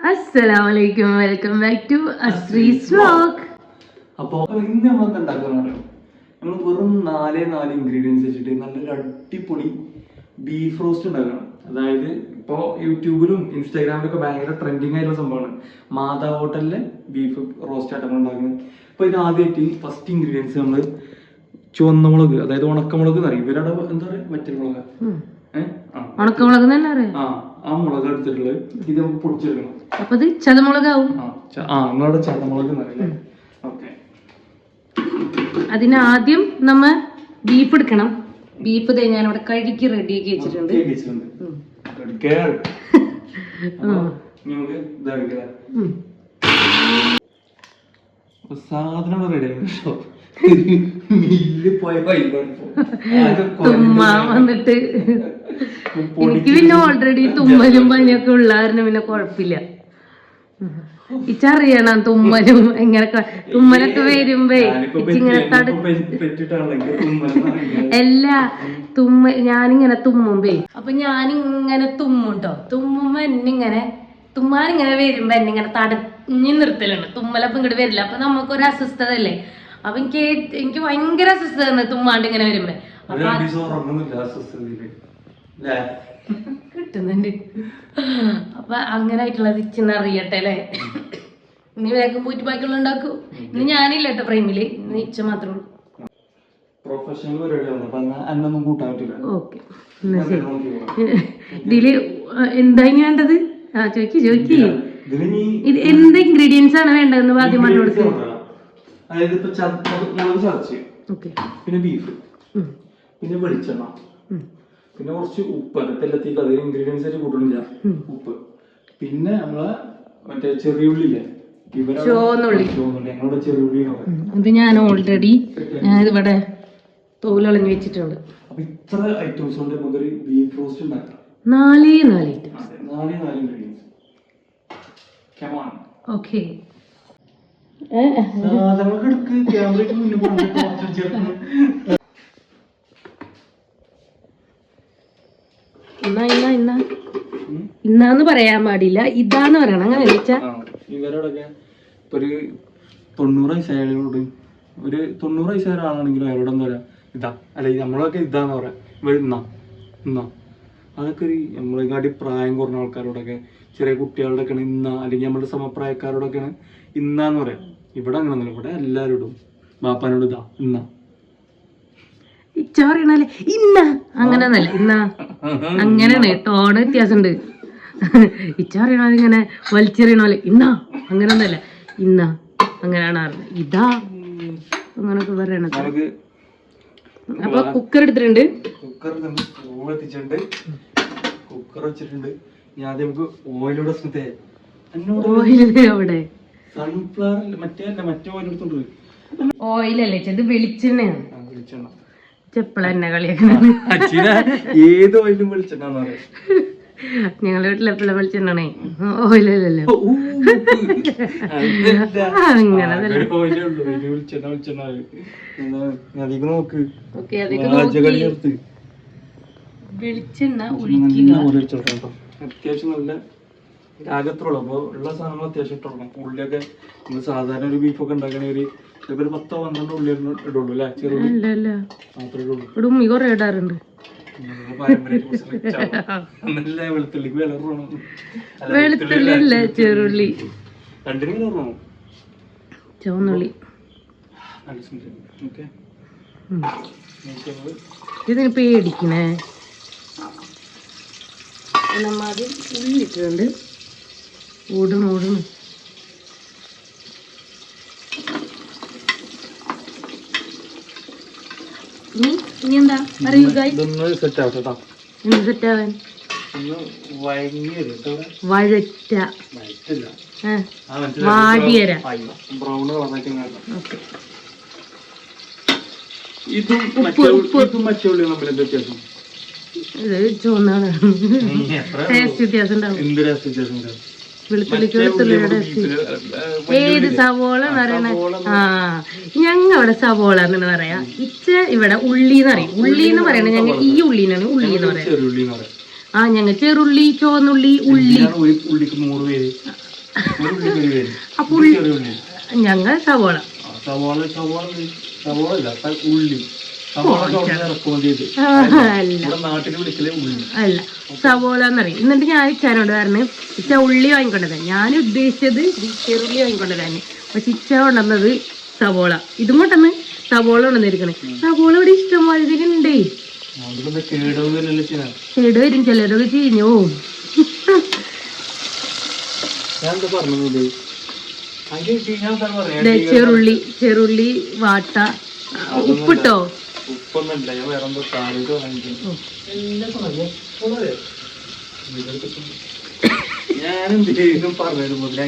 അസ്സലാമലൈക്കും welcome back to അസ്രീസ് vlog അപ്പോൾ ഇന്ന് നമ്മൾ ഉണ്ടാക്കുന്ന നമ്മൾ വെറും നാലേ നാല് ഇൻഗ്രീഡിയൻസ് വെച്ചിട്ട് നല്ലൊരു അടിപൊളി ബീഫ് റോസ്റ്റ് ഉണ്ടാക്കണം. അതായത് ഇപ്പോ യൂട്യൂബിലും ഇൻസ്റ്റാഗ്രാമിലൊക്കെ ഭയങ്കര ട്രെൻഡിങ് ആയിട്ടുള്ള സംഭവമാണ്. മാതാ ഹോട്ടലിലെ ബീഫ് റോസ്റ്റ് ആയിട്ട് ഉണ്ടാക്കുന്നത്. അപ്പോൾ ഇത് ആദ്യമായിട്ട് ഫസ്റ്റ് ഇൻഗ്രീഡിയൻസ് നമ്മൾ ചുവന്ന മുളക് അതായത് ഉണക്കമുളക് എന്ന് പറയും. ഇവരുടെ എന്താ പറയുക മറ്റേ മുളക് ഏഹ് ഉണക്കമുളക് തന്നെ അറിയാം ആ. ആ മുളക് എടുത്തിട്ടുള്ളത് ഇത് നമുക്ക് പൊടിച്ചെടുക്കണം. അപ്പൊ ഇത് ചതമുളകാവും? ആ നിങ്ങളുടെ ചതമുളക് എന്നറിയില്ലേ ഓക്കെ. അതിനാദ്യം നമ്മ ബീഫ് എടുക്കണം. ബീഫ് ദേ ഞാൻ ഇവിടെ കഴുകി റെഡിയാക്കി വെച്ചിട്ടുണ്ട്. സാധനം റെഡി ആയിട്ടോ വന്നിട്ട് എനിക്ക് പിന്നെ ഓൾറെഡി തുമ്മലും പനിയൊക്കെ കാരണം പിന്നെ കുഴപ്പമില്ല. ഇച്ചറിയണം തുമ്മലും എങ്ങനെ ക- തുമ്മലൊക്കെ വരുമ്പേ ഇച്ചിങ്ങനെ അല്ല തട തുമ്മ ഞാനിങ്ങനെ തുമ്മുമ്പേ. അപ്പൊ ഞാനിങ്ങനെ തുമ്മുട്ടോ. തുമ്മുമ്പോ എന്നിങ്ങനെ തുമ്മാനിങ്ങനെ വരുമ്പോ എന്നെ ഇങ്ങനെ തടഞ്ഞു നിർത്തലുണ്ട് തുമ്മലപ്പം ഇങ്ങോട്ട് വരില്ല. അപ്പൊ നമുക്കൊരു അസ്വസ്ഥത അല്ലേ അപ്പൊ എനിക്ക് എനിക്ക് ഭയങ്കര അസ്വസ്ഥത തുമ്മാണ്ട് ഇങ്ങനെ വരുമ്പോ. കിട്ടുന്നുണ്ട്. അപ്പൊ അങ്ങനെ ആയിട്ടുള്ളത് ഇച്ചിന്ന് അറിയട്ടെ അല്ലേ ഇനി വേഗം പോയിട്ട് ബാക്കിയുള്ള ഉണ്ടാക്കൂ. ഇനി ഞാനില്ല കേട്ടോ ഫ്രെയിമിൽ ഇന്ന് ഇച്ച മാത്രമേ ഉള്ളൂ. പ്രൊഫഷണൽ പരിപാടിയാണ് കൂട്ടാൻ പറ്റില്ല ഓക്കെ. ഇതിൽ എന്താ ഇനി വേണ്ടത്? ആ ചോദിക്ക് ചോദിക്ക് ഇത് എന്ത് ഇൻഗ്രീഡിയൻസ് ആണ് വേണ്ടതെന്ന് ആദ്യം പറഞ്ഞു കൊടുക്ക്. അതായത് ഇപ്പൊ മുളക് ചതച്ച്. പിന്നെ ബീഫ് പിന്നെ വെളിച്ചെണ്ണ. പിന്നെ കുറച്ച് ഉപ്പ്. അതൊക്കെ അതേ ഇൻഗ്രീഡിയൻസ് ആയിട്ട് കൂട്ടണില്ല ഉപ്പ്. പിന്നെ നമ്മളെ മറ്റേ ചെറിയുള്ളില്ലേ പറയും ഇത് ഞാൻ ഓൾറെഡി ഞാൻ ഇവിടെ തോലളഞ്ഞു വെച്ചിട്ടുണ്ട്. ഇത്ര ഐറ്റംസ് കൊണ്ട് നമുക്കൊരു ബീഫ് റോസ്റ്റ് ഉണ്ടാക്കാം. നാലേ നാല് ഇൻഗ്രീഡിയൻസ് ഓക്കെ ക്യാമറയ്ക്ക് മുന്നിൽ ഇന്നാ ഇന്നാ ഇന്നാ. ഇന്നാന്ന് പറയാൻ പാടില്ല. ഇതാന്ന് പറയണം. അങ്ങനെ വെച്ചാ ഇവരോടൊക്കെ ഇപ്പൊ ഒരു തൊണ്ണൂറ് വയസ്സായാലോട് ഒരു തൊണ്ണൂറ് വയസ്സായ ഒരാളാണെങ്കിലും അയാളോട് എന്താ പറയാ ഇതാ അല്ലെ നമ്മളൊക്കെ ഇതാന്ന് പറയാ ഇവർ ഇന്നാ ഇന്നാ. അതൊക്കെ ഒരു നമ്മളെക്കാട്ടി പ്രായം കുറഞ്ഞ ആൾക്കാരോടൊക്കെ ചെറിയ കുട്ടികളുടെയൊക്കെ ഇന്ന അല്ലെങ്കിൽ നമ്മുടെ സമപ്രായക്കാരോടൊക്കെയാണ് ഇന്നാന്ന് പറയാം. ഇവിടെ അങ്ങനെ ഇവിടെ എല്ലാവരോടും ബാപ്പാനോട് ഇതാ ഇന്നാ. ഇച്ച പറയണല്ലേ ഇന്ന. അങ്ങനെ ഒന്നല്ല ഇന്ന അങ്ങനെയാണ് ടോണ് വ്യത്യാസമുണ്ട്. ഇച്ച ഇങ്ങനെ വലിച്ചെറിയണ പോലെ ഇന്ന. അങ്ങനെ ഒന്നല്ല ഇന്ന. അങ്ങനെയാണ് അറിഞ്ഞത് ഇതാ. അങ്ങനൊക്കെ പറയണത്. അപ്പൊ കുക്കർ എടുത്തിട്ടുണ്ട്. കുക്കർ എത്തിച്ചിട്ടുണ്ട്. കുക്കർ വെച്ചിട്ടുണ്ട്. ഞാൻ ആദ്യം നമുക്ക് ഓയിലൂടെ ഓയിൽ അവിടെ? സൺഫ്ലവർ മറ്റേ മറ്റേ ഓയിൽ എടുത്തോണ്ട് ഓയിലല്ലേ ഇത് വെളിച്ചെണ്ണയാണ്. വെളിച്ചെണ്ണ. ചെപ്പള എണ്ണ കളിയാക്കുന്നത് അച്ഛന ഏത് ഓയിലും വെളിച്ചെണ്ണ ഞങ്ങളുടെ വീട്ടിൽ എപ്പോഴും വെളിച്ചെണ്ണേ ഓയിലല്ലല്ലോ അങ്ങനെ വെളിച്ചെണ്ണ ഒഴിക്കുക. അത്യാവശ്യം നല്ല രാഗത്തുള്ളൂ അപ്പോൾ ഉള്ള സാധനങ്ങൾ അത്യാവശ്യം ഇട്ടുകൊടുക്കണം ഉള്ളിയൊക്കെ നമ്മൾ സാധാരണ ഒരു ബീഫൊക്കെ ഉണ്ടാക്കണേ ഒരു ചിലപ്പോൾ ഒരു പത്തോ പന്ത്രണ്ടോ ഉള്ളി ഇടുള്ളൂ അല്ലേ? ചെറിയ മാത്രമേ ഇടുള്ളൂ. ഇവിടെ ഉമ്മി കുറേ ഇടാറുണ്ട്. വെളുത്തുള്ളിക്ക് വില വെളുത്തുള്ളി അല്ല. ചെറുള്ളി. രണ്ടിനും വില കുറവാണ്. ചുവന്നുള്ളി. ഇതിന് പേടിക്കണേ ഉള്ളിട്ടുണ്ട് ഓടണം ഓടും ഇനി ഇനി എന്താ? അറിയൂ എന്ത് സെറ്റാവാൻ വഴറ്റ. വാടിയര. ഇതും ചുവന്നാണ് ടേസ്റ്റ് വ്യത്യാസം ഉണ്ടാവും? വെളുത്തുള്ളിയുടെ ഏത് സവോള പറയണ ആ ഞങ്ങ ഇവിടെ സവോള എന്ന് പറയാ. ഇച്ച ഇവിടെ ഉള്ളി എന്ന് പറയും. ഉള്ളി എന്ന് പറയണേ ഞങ്ങൾ ഈ ഉള്ളിനാണ് ഉള്ളി എന്ന് പറയാ. ആ ഞങ്ങൾ ചെറുള്ളി ചോന്നുള്ളി ഉള്ളി. അപ്പൊ ഞങ്ങൾ സവോള. സവോള സവോള സവോള ഉള്ളി. അല്ല സവോള എന്നറിയും എന്നിട്ട് ഞാൻ ഇച്ചാനോട് പറഞ്ഞു ഇച്ച ഉള്ളി വാങ്ങിക്കൊണ്ടത് ഞാൻ ഉദ്ദേശിച്ചത് ചെറുള്ളി വാങ്ങിക്കൊണ്ടതാണ് പക്ഷെ ഇച്ച കൊണ്ടുവന്നത് സവോള. ഇതും കൊണ്ടന്ന് സവോള കൊണ്ടുവന്നിരിക്കണേ. സവോള ഇവിടെ ഇഷ്ടം പോലെ കേട് വരും ചിലരൊക്കെ ചീഞ്ഞു പോവും. ചെറുള്ളി ചെറുള്ളി വാട്ട ആ, ഉപ്പിട്ടോ ഉപ്പൊന്നല്ല ഞാൻ വേറെ എന്തോ മുതലേ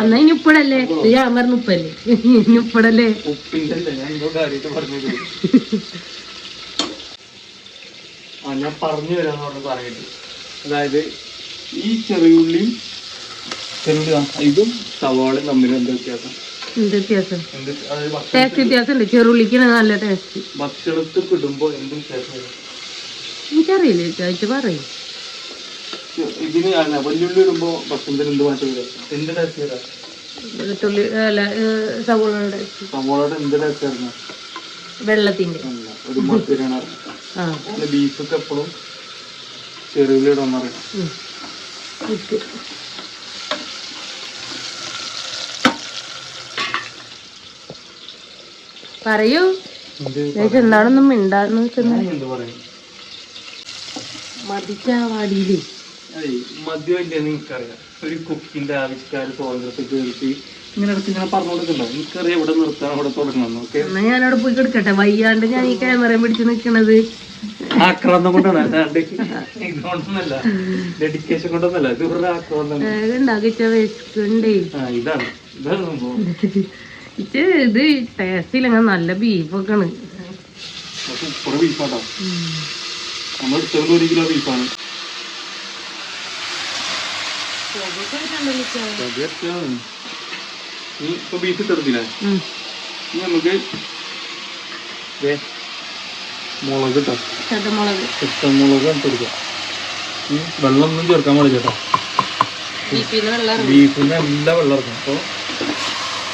എന്നാ ഇനി ഉപ്പിടല്ലേ? ഞാൻ പറഞ്ഞു ഉപ്പല്ലേ? ഇനി ഉപ്പിടല്ലേ? ഉപ്പിന്റെ ഞാൻ എന്തോ കാര്യമായിട്ട് പറഞ്ഞത്. ആ ഞാൻ പറഞ്ഞു തരാന്ന് പറഞ്ഞു പറഞ്ഞിട്ട്. അതായത് ഈ ചെറിയുള്ളിയും ചെറിയുള്ളി ആ, ഇതും സവാളയും തമ്മിൽ എന്താ വ്യത്യാസം എന്ത് വ്യത്യാസം? ടേസ്റ്റ് വ്യത്യാസം ചെറുള്ളിക്കാണ് നല്ല ടേസ്റ്റ് ഭക്ഷണത്തിൽ ഇടുമ്പോ എന്ത് വ്യത്യാസം വരും? എനിക്കറിയില്ല ചോദിച്ചു പറയും. ചെ- ഇതിന് അല്ല വല്യുള്ളി ഇടുമ്പോ ഭക്ഷണത്തിന് എന്ത് മാറ്റം വരാം? എന്ത് ടേസ്റ്റ് വരാം? വെളുത്തുള്ളി അല്ല ഏഹ്, സവോളയുടെ സവാളയുടെ എന്ത് ടേസ്റ്റ് ആയിരുന്നു? വെള്ളത്തിന്റെ. ഒരു മധുരാണ്. ബീഫൊക്കെ എപ്പോഴും ചെറിയുള്ളി പറയും. എന്താണെന്നും മിണ്ടാന്ന് വെച്ചെന്ന്. ഞാൻ എന്ത് പറയും? മതിച്ച വാടിയില്ലേ അതെ മദ്യം എനിക്കറിയാം. ഒരു കുക്കിന്റെ ആവിഷ്കാര സ്വാതന്ത്ര്യത്തെ കേൾത്തി ഇങ്ങനെ അടുത്ത് ഇങ്ങനെ പറഞ്ഞു കൊടുക്കണ്ടോ? എനിക്കറിയാം ഇവിടെ നിർത്താൻ അവിടെ തുടങ്ങണം ഓക്കെ? എന്നാ അവിടെ പോയി കിടക്കട്ടെ. വയ്യാണ്ട് ഞാൻ ഈ ക്യാമറ പിടിച്ച് നിൽക്കണത് ആക്രാന്തം കൊണ്ടാണ്. അല്ലാണ്ട് ഇതുകൊണ്ടൊന്നല്ല ഡെഡിക്കേഷൻ കൊണ്ടൊന്നല്ല ഇത് ഇവരുടെ ആക്രാന്തം. ഇതാണ്. ഇതാണ് സംഭവം. ഇത് ഇത് ടേസ്റ്റ് ഇല്ലെങ്കിൽ നല്ല ബീഫൊക്കെ ആണ്. നമുക്ക് മുളക് കേട്ടോ ചതമുളക് മുളക് ഇട്ടെടുക്കാം വെള്ളം ഒന്നും ചേർക്കാൻ പാടില്ല കേട്ടോ. ബീഫിന് എല്ലാ വെള്ളം ഇറക്കും അപ്പോൾ ബീഫ് രണ്ട് മിക്സ് ചെയ്ത് കൊടുക്കാം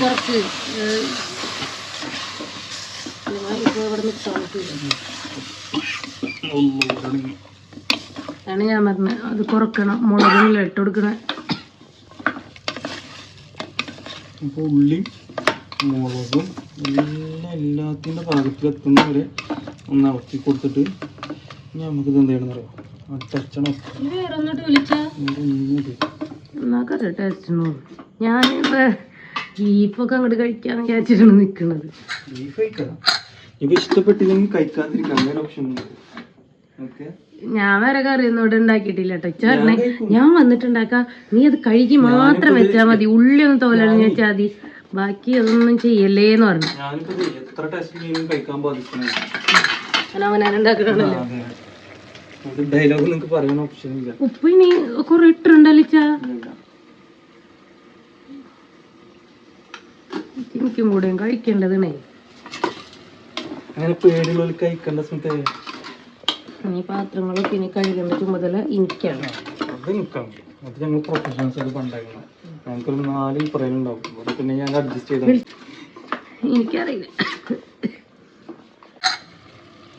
കുറച്ച് ആണ് ഞാൻ പറഞ്ഞത്. അത് കുറക്കണം. മുളകും ഇട്ട് കൊടുക്കണ. അപ്പോൾ ഉള്ളി മുളകും എല്ലാം എല്ലാത്തിന്റെ പാകത്തിലെത്തുന്ന വരെ ഒന്ന് ഇളക്കി കൊടുത്തിട്ട് ഇനി നമുക്ക് ഇത് എന്ത് ചെയ്യണം അറിയാം അടച്ചണം വേറെ ഒന്നിട്ട് വിളിച്ചാ? എന്നാക്കറിയാം ടേസ്റ്റ് ഉണ്ടോ ഞാൻ ബീഫൊക്കെ അങ്ങോട്ട് കഴിക്കാന്ന് വിചാരിച്ചിട്ടാണ് നിൽക്കുന്നത് ഞാൻ വേറെ കറിയൊന്നും ഇവിടെ ഉണ്ടാക്കിയിട്ടില്ല കേട്ടോ. ഇച്ച ഞാൻ വന്നിട്ടുണ്ടാക്കാ. നീ അത് കഴുകി മാത്രം വെച്ചാ മതി. ഉള്ളി ഒന്ന് തോലണിഞ്ഞ് വെച്ചാ മതി. ബാക്കി അതൊന്നും ചെയ്യല്ലേന്ന് പറഞ്ഞു. ഞാനിപ്പോ ഡയലോഗ് നിങ്ങൾക്ക് പറയാൻ ഓപ്ഷൻ ഇല്ല. ഉപ്പ് ഇനി കുറെ ഇട്ടുണ്ടല്ലോ എനിക്കും കൂടെയും കഴിക്കേണ്ടതാണേ അങ്ങനെ പേടിയുള്ളവർ കഴിക്കേണ്ട സമയത്ത് ഈ പാത്രങ്ങളൊക്കെ ഇനി കഴുകേണ്ട ചുമതല എനിക്കാണ്. അത് നിൽക്കാം അത് ഞങ്ങൾ പ്രൊഫഷണൽസ് അത് പണ്ടാക്കണം. ഞങ്ങൾക്കൊരു നാല് പറയുന്നുണ്ടാവും ഇവിടെ പിന്നെ ഞാൻ അഡ്ജസ്റ്റ് ചെയ്താൽ എനിക്കറിയില്ല.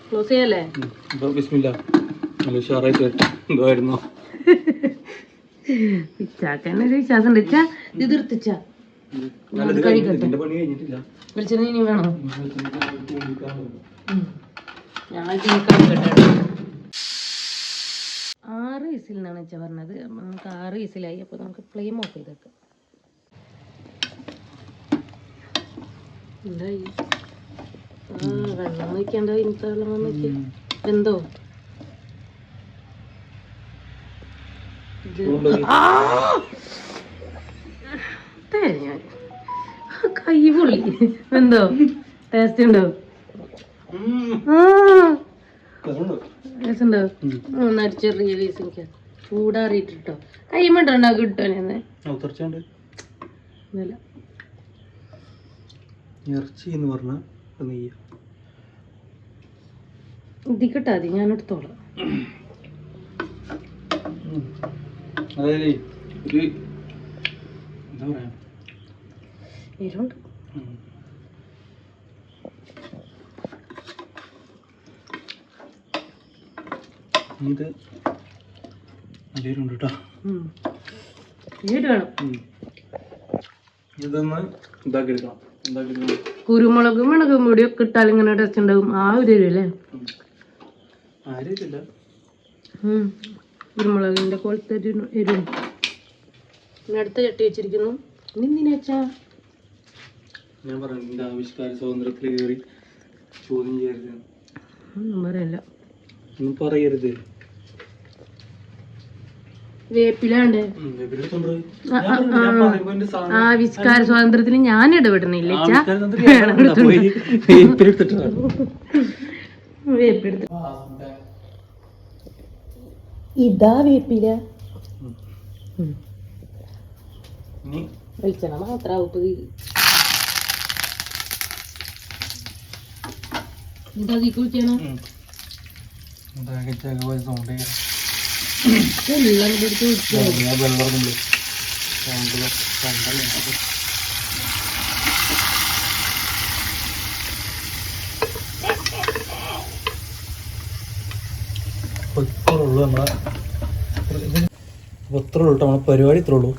ക്ലോസ് ചെയ്യല്ലേ? ബിസ്മില്ല. എന്തായിരുന്നു? വയസ്സിൽ നിന്നാണ് വിശ്വാസം ഉണ്ട് ഇച്ചാ. ഇത് തീർത്തിച്ചാ നല്ലത് കഴിഞ്ഞിട്ട് പണി കഴിഞ്ഞിട്ടില്ല. വിളിച്ചത് ഇനി വേണോ? ഞാൻ കഴിക്കട്ടെ ആറ് വിസിലിനാണ് പറഞ്ഞത്. നമുക്ക് ആറ് വിസിലായി അപ്പൊ നമുക്ക് ഫ്ലെയിം ഓഫ് ചെയ്തേക്കാം. എന്തായി? ആ വെള്ളം വയ്ക്കണ്ട ഇന്നത്തെ വെള്ളം എന്തോ? തേങ്ങ. കൈ പൊള്ളി. എന്തോ? ടേസ്റ്റ് ഉണ്ടോ? ആ! ടേസ്റ്റ് ഉണ്ടോ? നന്നായിട്ട് ചെറിയ പീസ് എനിക്ക്. ചൂടാറിയിട്ടോ കൈ മണ്ടോ കിട്ടാനെന്ന് തീർച്ചയാണ്ട് ഒന്നുമില്ല ഇറച്ചി എന്ന് പറഞ്ഞാൽ നെയ്യ്. കിട്ടാ ഞാൻ എടുത്തോളാം അതായത് ഒരു എന്താ പറയാ? എരുണ്ട്. ഇത് കേട്ടോ. വേണം. ഇതൊന്ന് കുരുമുളകും മുളകും കൂടി ഒക്കെ ഇട്ടാൽ ഇങ്ങനെ ടേസ്റ്റ് ഉണ്ടാവും ആ ഒരു അല്ലേ ആരില്ല ഉം. കൊളുത്ത് എരിവ് എരിവ് എരു പിന്നെ അടുത്ത ചട്ടി വെച്ചിരിക്കുന്നു. ഇനി എന്തിനാ വെച്ചാ? ഞാൻ പറഞ്ഞു ആവിഷ്കാര സ്വാതന്ത്ര്യത്തിൽ കയറി ചോദ്യം ചെയ്യരുത്. ഒന്നും പറയല്ല. ഒന്നും പറയരുത്. വേപ്പിലാണ്ട്. ആവിഷ്കാര സ്വാതന്ത്ര്യത്തിന് ഞാൻ ഇടപെടുന്നില്ല ച്ചാ. ആവിഷ്കാര സ്വാതന്ത്ര്യം ഞാൻ പറഞ്ഞതാ, പോയി വേപ്പിലെടുത്തിട്ടാണ്. വേപ്പെടുത്ത് ഇതാ വേപ്പില വെളിച്ചെണ്ണ ഇതാ തീ കുളിച്ചാണ് ഉം. ഇതാകെ ചക പോലെ sound ചെയ്യാം. എല്ലാം കൂടെ എടുത്ത് ഒഴിച്ച് ഞാൻ വെള്ളം ഇറങ്ങുമ്പളേ sound ൽ sound അല്ലേ അത്. അപ്പൊ ഇത്രേ ഉള്ളൂ നമ്മളെ. അപ്പൊ ഇത്രേ ഉള്ളൂ കേട്ടോ നമ്മളെ പരിപാടി ഇത്രേ ഉള്ളൂ.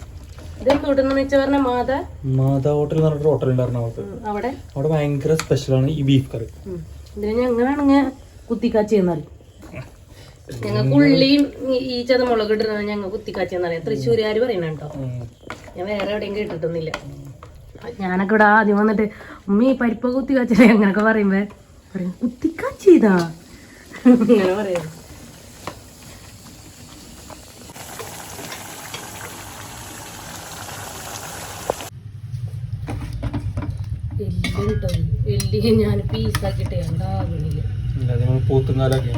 മാത? ഹോട്ടൽ എന്ന് പറഞ്ഞിട്ട് ഉണ്ടായിരുന്നു അവർക്ക് അവിടെ? അവിടെ ഭയങ്കര സ്പെഷ്യലാണ് ഈ ബീഫ് കറി ഞങ്ങളാണെങ്കിൽ കുത്തിക്കാച്ചി എന്നാൽ ഞങ്ങൾക്ക് ഉള്ളിയും ഈ- ചതമുളക് ഇടുന്നത് ഞങ്ങൾ കുത്തിക്കാച്ചി എന്നറിയാം തൃശ്ശൂരുകാർ പറയുന്നത് കേട്ടോ. ഞാൻ വേറെ എവിടെയും കേട്ടിട്ടൊന്നുമില്ല. ഞാനൊക്കെ ഇവിടെ ആദ്യം വന്നിട്ട് ഉമ്മ ഈ പരിപ്പ് കുത്തിക്കാച്ചില്ലേ? അങ്ങനൊക്കെ പറയുമ്പോ പറയും കുത്തിക്കാച്ചിതാ അങ്ങനെ പറയാം എല്ല് കിട്ടോ എല്ല് ഞാൻ അത് നമ്മൾ പോത്തുങ്കാലൊക്കെ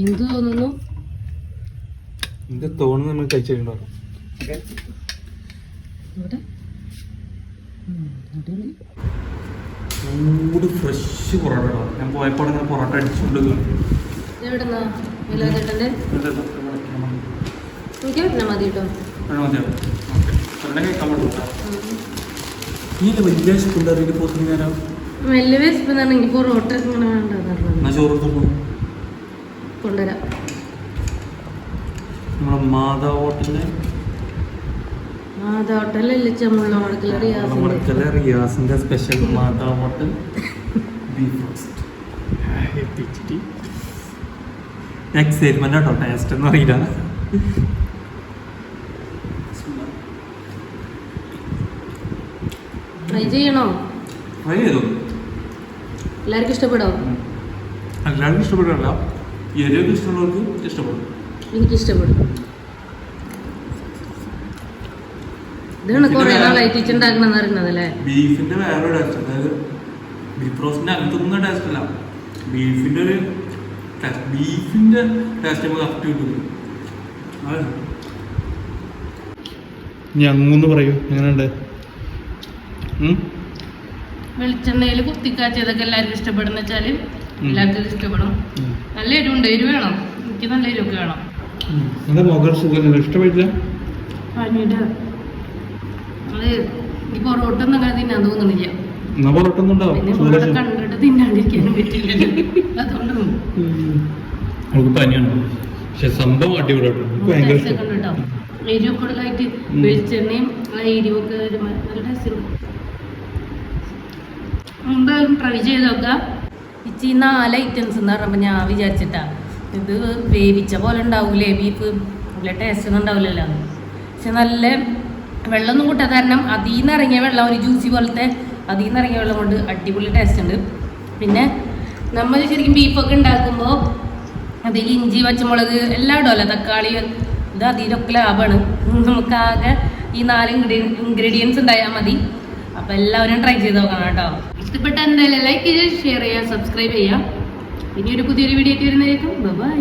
എന്ത് തോന്നുന്നു? ഇത് തോന്നുന്നു നമ്മൾ അടിപൊളി. ചൂട് ഫ്രഷ് പൊറോട്ട. ഞാൻ പോയപ്പോൾ ഇങ്ങനെ പൊറോട്ട അടിച്ചുകൊണ്ട് മതി കേട്ടോ. ഈ വലിയ സ്കൂളിൽ പോത്തുങ്കാലം വലിയ വിശപ്പ് എനിക്ക് പൊറോട്ട ഇങ്ങനെ വേണ്ടത് എന്നാ ചോറ് കൊണ്ടുവരാം നമ്മുടെ മാതാ ഹോട്ടലിലെ മാതാ ഹോട്ടലല്ലേ ചമ്മുള്ള റിയാസിന്റെ മുടക്കലെ റിയാസിന്റെ special Matha hotel beef roast excitement taste ഒന്നും അറിയില്ല ട്രൈ ചെയ്യണോ? ട്രൈ ചെയ്തു. എല്ലാവർക്കും ഇഷ്ടപ്പെടോ? എല്ലാവർക്കും ഇഷ്ടപ്പെടില്ല എരിവൊക്കെ ഇഷ്ടമുള്ളവർക്ക് ഇഷ്ടപ്പെടും. എനിക്ക് ഇഷ്ടപ്പെടും ഇതാണ് കുറെ നാളായിട്ട് ഇച്ചുണ്ടാക്കണമെന്ന് അറിയുന്നതല്ലേ ബീഫിന്റെ വേറെ ടേസ്റ്റ് അതായത് ബീഫ് റോസ്റ്റിന്റെ അകത്തൊന്നും ടേസ്റ്റ് അല്ല ബീഫിന്റെ ഒരു ടേസ്റ്റ് ബീഫിന്റെ ടേസ്റ്റ് നമുക്ക് കറക്റ്റ് കിട്ടും. ഞങ്ങന്ന് പറയൂ. എങ്ങനെയുണ്ട്? വെളിച്ചെണ്ണയിൽ കുത്തിക്കാച്ചതൊക്കെ എല്ലാവർക്കും ഇഷ്ടപ്പെടുന്ന വെച്ചാൽ എല്ലാവർക്കും ഇഷ്ടപ്പെടും. നല്ല എരിവുണ്ട്. എരിവ് വേണം. എനിക്ക് നല്ല എരിവൊക്കെ വേണം. ഇഷ്ടപ്പെട്ടില്ല? ഈ പൊറോട്ട ഒന്നും അങ്ങനെ തിന്നാൻ തോന്നുന്നില്ല കണ്ടിട്ട് തിന്നാണ്ടിരിക്കാനും പറ്റില്ല അതുകൊണ്ടും. നമുക്ക് പനിയാണ്? പക്ഷെ സംഭവം അടിപൊളിയായിട്ട് എനിക്ക് ഭയങ്കര ടേസ്റ്റ് ഇഷ്ടം. ഒക്കെ ഉണ്ട് കേട്ടോ. എരിവ് കൂടുതലായിട്ട് ഉം. വെളിച്ചെണ്ണയും ആ എരിവൊക്കെ നല്ല ടേസ്റ്റ് എന്തായാലും ട്രൈ ചെയ്ത് നോക്കാം ഇച്ചി നാല് ഐറ്റംസ് എന്ന് പറയുമ്പോൾ ഞാൻ വിചാരിച്ചിട്ടാ. ഇത് വേവിച്ച പോലെ ഉണ്ടാവൂലേ ബീഫ് നല്ല ടേസ്റ്റ് ഒന്നും ഉണ്ടാവില്ലല്ലോ. പക്ഷെ നല്ല വെള്ളമൊന്നും കൂട്ടാത്ത കാരണം അതിൽ നിന്ന് ഇറങ്ങിയ വെള്ളം ഒരു ജ്യൂസി പോലത്തെ അതിൽ നിന്ന് ഇറങ്ങിയ വെള്ളം കൊണ്ട് അടിപൊളി ടേസ്റ്റ് ഉണ്ട്. പിന്നെ നമ്മൾ ശരിക്കും ബീഫൊക്കെ ഉണ്ടാക്കുമ്പോൾ അതിൽ ഇഞ്ചി പച്ചമുളക് എല്ലാം ഇടുമല്ലോ തക്കാളി ഇത് അതിലൊക്കെ ലാഭമാണ്. നമുക്ക് ആകെ ഈ നാല് ഇൻഗ്രീഡിയൻസ് ഉണ്ടായാൽ മതി. അപ്പം എല്ലാവരും ട്രൈ ചെയ്ത് നോക്കണം കേട്ടോ. ഇഷ്ടപ്പെട്ട എന്തായാലും ലൈക്ക് ചെയ്യുക ഷെയർ ചെയ്യുക സബ്സ്ക്രൈബ് ചെയ്യുക. ഇനിയൊരു പുതിയൊരു വീഡിയോ ഒക്കെ വരുന്നതായിരിക്കും. ബൈ